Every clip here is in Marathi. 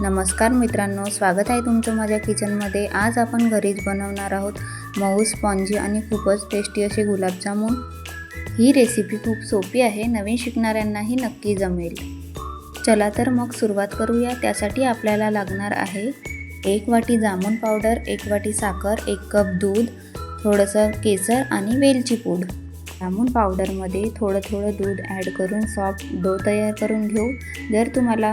नमस्कार मित्रांनो स्वागत आहे तुमचं माझ्या किचनमध्ये. आज आपण घरीच बनवणार आहोत मऊ स्पॉन्जी आणि खूपच टेस्टी असे गुलाबजामुन ही रेसिपी खूप सोपी आहे नवीन शिकणाऱ्यांनाही नक्की जमेल. चला तर मग सुरुवात करूया. त्यासाठी आपल्याला लागणार आहे एक वाटी जामून पावडर एक वाटी साखर एक कप दूध थोडंसं केसर आणि वेलची पूड. जामून पावडरमध्ये थोडं थोडं दूध ॲड करून सॉफ्ट डो तयार करून घेऊ. जर तुम्हाला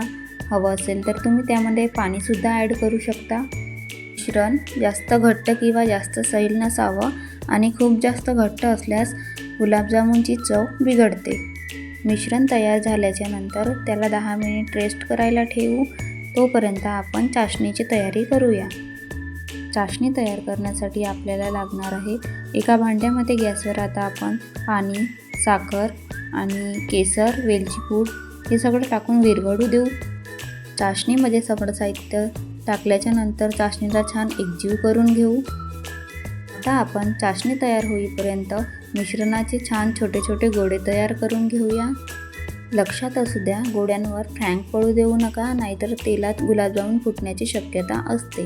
हवं असेल तर तुम्ही त्यामध्ये पाणीसुद्धा ॲड करू शकता. मिश्रण जास्त घट्ट किंवा जास्त सैल नसावं आणि खूप जास्त घट्ट असल्यास गुलाबजामुनची चव बिघडते. मिश्रण तयार झाल्याच्यानंतर त्याला दहा मिनिट रेस्ट करायला ठेवू. तोपर्यंत आपण चाशणीची तयारी करूया. चाशणी तयार करण्यासाठी आपल्याला लागणार आहे एका भांड्यामध्ये गॅसवर आता आपण पाणी साखर आणि केसर वेलची पूड हे सगळं टाकून विरघळू देऊ. चाशणीमध्ये सगळं साहित्य टाकल्याच्या नंतर चाशणीला छान एकजीव करून घेऊ. आता आपण चाशणी तयार होईपर्यंत मिश्रणाचे छान छोटे छोटे गोडे तयार करून घेऊया. लक्षात असू द्या गोड्यांवर फ्रँक पडू देऊ नका नाहीतर तेलात गुलाबजामुन फुटण्याची शक्यता असते.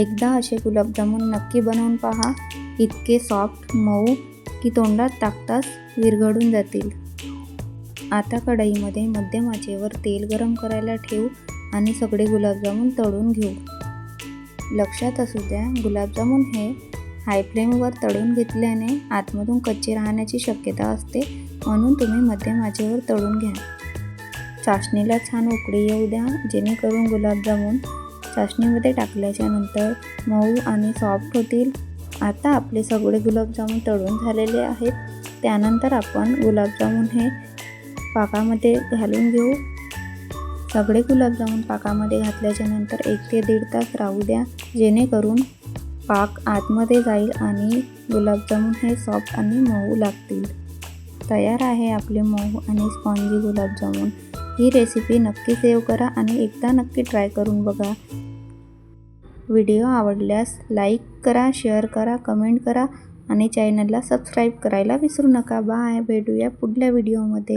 एकदा असे गुलाबजामुन नक्की बनवून पहा. इतके सॉफ्ट मऊ की तोंडात टाकताच विरघळून जातील. आता कढईमध्ये मध्यम आचेवर तेल गरम करायला ठेवू आणि सगळे गुलाबजामुन तळून घेऊ. लक्षात असू द्या गुलाबजामुन हे हाय फ्लेमवर तळून घेतल्याने आतमधून कच्चे राहण्याची शक्यता असते म्हणून तुम्ही मध्यम आचेवर तळून घ्या. चाशणीला छान उकळी येऊ द्या जेणेकरून गुलाबजामुन चाशणीमध्ये टाकल्याच्या नंतर मऊ आणि सॉफ्ट होतील. आता आपले सगळे गुलाबजामुन तळून झालेले आहेत. त्यानंतर आपण गुलाबजामुन हे पाकामध्ये घालून घेऊ. सगळे गुलाबजामुन पाकामध्ये घातल्याच्या नंतर एक ते दीड तास राहू द्या. जेणेकरून पाक आतमध्ये जाईल आणि गुलाबजामुन हे सॉफ्ट आणि मऊ लागतील. तयार आहे आपले मऊ आणि स्पॉन्जी गुलाबजामुन ही रेसिपी नक्की सेव्ह करा आणि एकदा नक्की ट्राय करून बघा. व्हिडिओ आवडल्यास लाईक करा शेअर करा कमेंट करा आणि चॅनलला सबस्क्राईब करायला विसरू नका. बाय. भेटूया पुढल्या व्हिडिओमध्ये.